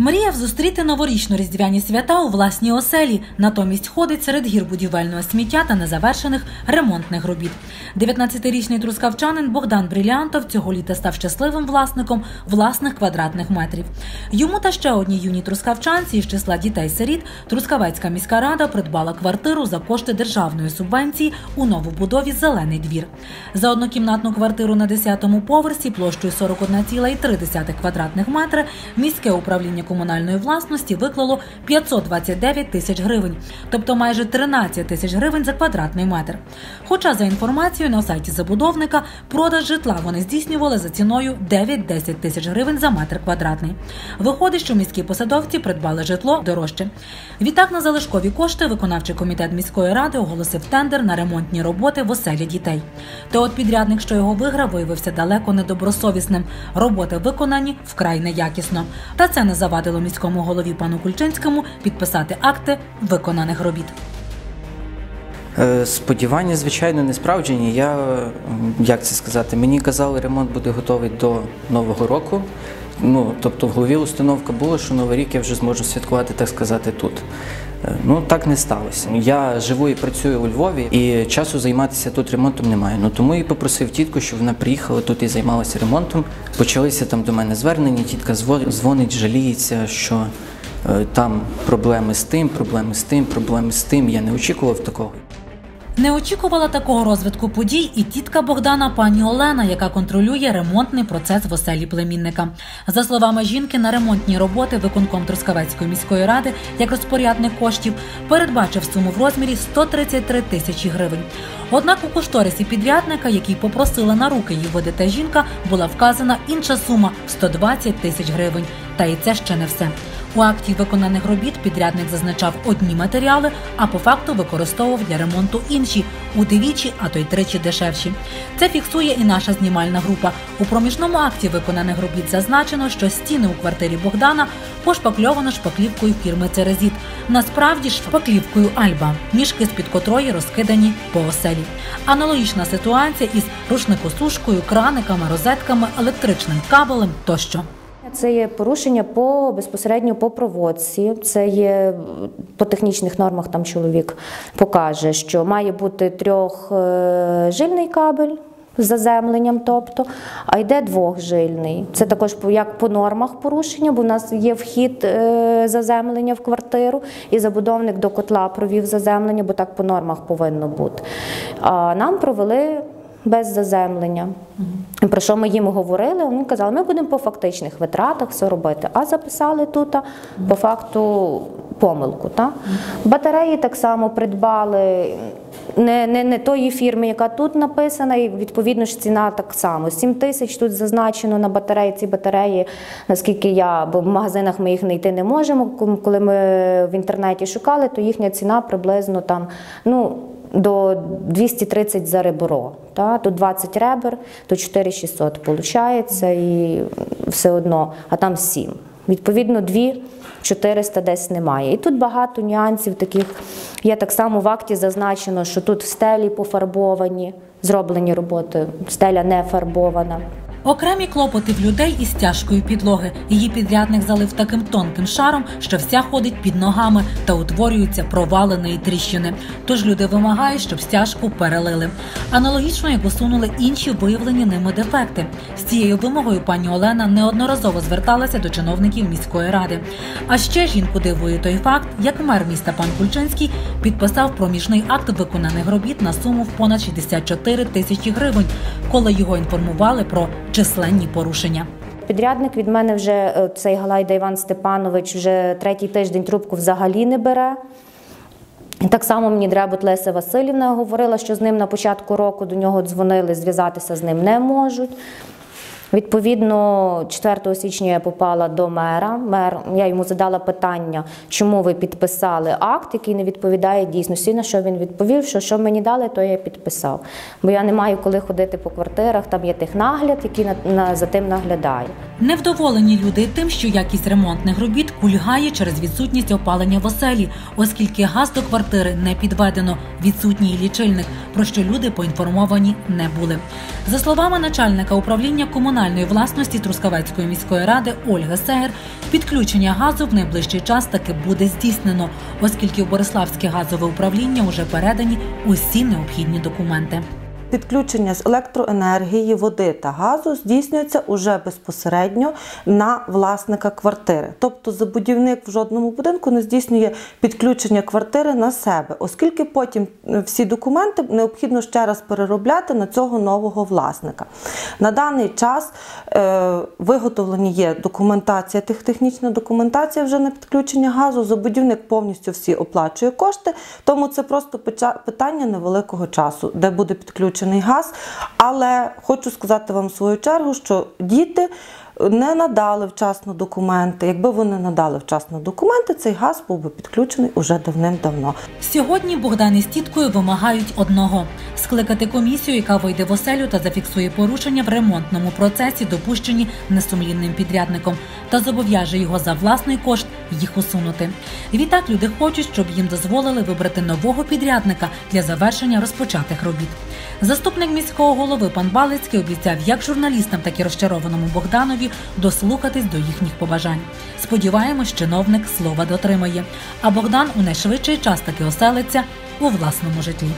Мріяв зустріти новорічно-різдвяні свята у власній оселі, натомість ходить серед гір будівельного сміття та незавершених ремонтних робіт. 19-річний трускавчанин Богдан Брілянтов цього літа став щасливим власником власних квадратних метрів. Йому та ще одній юній трускавчанці із числа дітей-сиріт Трускавецька міська рада придбала квартиру за кошти державної субвенції у новобудові Зелений двір. За однокімнатну квартиру на 10-му поверсі площею 41,3 квадратних метри міське управління комунальної власності виклало 529 тисяч гривень, тобто майже 13 тисяч гривень за квадратний метр. Хоча за інформацією на сайті забудовника продаж житла вони здійснювали за ціною 9-10 тисяч гривень за метр квадратний. Виходить, що міські посадовці придбали житло дорожче. Відтак на залишкові кошти виконавчий комітет міської ради оголосив тендер на ремонтні роботи в оселі дітей. Та от підрядник, що його виграв, виявився далеко недобросовісним. Роботи виконані вкрай неякісно. Та це не завадило міському голові пану Кульчинському підписати акти виконаних робіт. Е, Сподівання, звичайно, не справджені. Я, як це сказати, мені казали, ремонт буде готовий до Нового року. Ну, тобто в голові установка була, що Новий рік я вже зможу святкувати, так сказати, тут. Е, Ну, так не сталося. Я живу і працюю у Львові, і часу займатися тут ремонтом немає. Ну тому і попросив тітку, щоб вона приїхала тут і займалася ремонтом. Почалися там до мене звернення. Тітка зво- дзвонить, жаліється, що е, там проблеми з тим, проблеми з тим, проблеми з тим. Я не очікував такого. Не очікувала такого розвитку подій і тітка Богдана пані Олена, яка контролює ремонтний процес в оселі племінника. За словами жінки, на ремонтні роботи виконком Трускавецької міської ради, як розпорядник коштів, передбачив суму в розмірі 133 тисячі гривень. Однак у кошторисі підрядника, який попросила на руки її видати жінка, була вказана інша сума 120 тисяч гривень. Та і це ще не все. У акті виконаних робіт підрядник зазначав одні матеріали, а по факту використовував для ремонту інші удвічі, а то й тричі дешевші. Це фіксує і наша знімальна група. У проміжному акті виконаних робіт зазначено, що стіни у квартирі Богдана пошпакльовано шпаклівкою фірми Церезіт. Насправді шпаклівкою Альба, мішки з-під котрої розкидані по оселі. Аналогічна ситуація із рушникосушкою, краниками, розетками, електричним кабелем тощо. Це є порушення по безпосередньо по проводці. Це є по технічних нормах. Там чоловік покаже, що має бути трьохжильний кабель. З заземленням, тобто, а йде двохжильний. Це також як по нормах порушення, бо в нас є вхід е, заземлення в квартиру, і забудовник до котла провів заземлення, бо так по нормах повинно бути. А нам провели без заземлення. Про що ми їм говорили? Вони казали, ми будемо по фактичних витратах все робити. А записали тут по факту помилку. Та? Батареї так само придбали не, не, не тої фірми, яка тут написана, і відповідно ж ціна так само. 7 тисяч тут зазначено на батареї. Ці батареї, наскільки я, бо в магазинах ми їх знайти не можемо. Коли ми в інтернеті шукали, то їхня ціна приблизно там, ну до 230 за ребро. Та? Тут 20 ребер, то 4600 виходить, і все одно, а там 7. Відповідно, 2 400 десь немає. І тут багато нюансів таких. Є так само в акті зазначено, що тут стелі пофарбовані, зроблені роботи, стеля не фарбована. Окремі клопоти в людей із тяжкою підлоги. Її підрядник залив таким тонким шаром, що вся ходить під ногами та утворюються провалини і тріщини. Тож люди вимагають, щоб стяжку перелили. Аналогічно як усунули інші виявлені ними дефекти. З цією вимогою пані Олена неодноразово зверталася до чиновників міської ради. А ще жінку дивує той факт, як мер міста пан Кульчинський підписав проміжний акт виконаних робіт на суму в понад 64 тисячі гривень, коли його інформували про численні порушення. Підрядник від мене вже е, цей Галайда Іван Степанович вже третій тиждень трубку взагалі не бере. Так само мені Дребут Леся Васильівна говорила, що з ним на початку року до нього дзвонили, зв'язатися з ним не можуть. Відповідно, 4 січня я попала до мера. Мер, я йому задала питання, чому ви підписали акт, який не відповідає дійсності. На що він відповів, що що мені дали, то я підписав. Бо я не маю коли ходити по квартирах, там є технагляд, який на, на, за тим наглядає. Невдоволені люди тим, що якість ремонтних робіт кульгає через відсутність опалення в оселі, оскільки газ до квартири не підведено, відсутній лічильник, про що люди поінформовані не були. За словами начальника управління комунальної комунальної власності Трускавецької міської ради Ольга Сегер підключення газу в найближчий час таки буде здійснено, оскільки в Бориславське газове управління вже передані усі необхідні документи. Підключення з електроенергії, води та газу здійснюється уже безпосередньо на власника квартири. Тобто забудівник в жодному будинку не здійснює підключення квартири на себе, оскільки потім е, всі документи необхідно ще раз переробляти на цього нового власника. На даний час е, виготовлені є документація, тех- технічна документація вже на підключення газу. Забудівник повністю всі оплачує кошти, тому це просто питання невеликого часу, де буде підключений газ. Але хочу сказати вам в свою чергу, що діти не надали вчасно документи. Якби вони надали вчасно документи, цей газ був би підключений уже давним-давно. Сьогодні Богдан із тіткою вимагають одного скликати комісію, яка вийде в оселю та зафіксує порушення в ремонтному процесі, допущені несумлінним підрядником, та зобов'яже його за власний кошт їх усунути. Відтак люди хочуть, щоб їм дозволили вибрати нового підрядника для завершення розпочатих робіт. Заступник міського голови пан Балицький обіцяв як журналістам, так і розчарованому Богданові дослухатись до їхніх побажань. Сподіваємось, чиновник слова дотримає. А Богдан у найшвидший час таки оселиться у власному житлі.